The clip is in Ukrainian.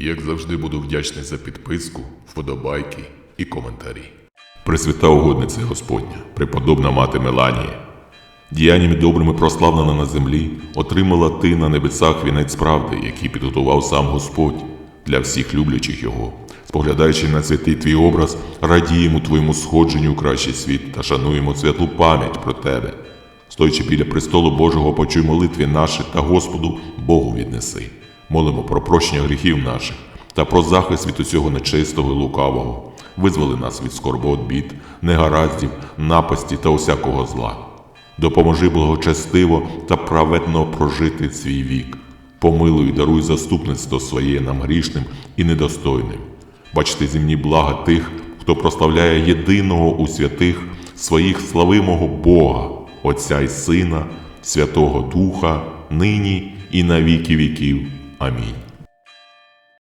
Як завжди буду вдячний за підписку, вподобайки і коментарі. Пресвята угодниця Господня, преподобна мати Меланія, діяннями добрими прославлена на землі, отримала ти на небесах вінець правди, який підготував сам Господь для всіх люблячих його. Споглядаючи на святий твій образ, радіємо твоєму сходженню у кращий світ та шануємо святу пам'ять про тебе. Стоячи біля престолу Божого, почуй молитві наші та Господу Богу віднеси. Молимо про прощення гріхів наших та про захист від усього нечистого і лукавого. Визволи нас від скорбот, бід, негараздів, напасті та усякого зла. Допоможи благочестиво та праведно прожити свій вік. Помилуй і даруй заступництво своє нам грішним і недостойним. Бачте земні блага тих, хто прославляє єдиного у святих своїх славимого Бога, Отця й Сина, Святого Духа, нині і на віки віків. I mean.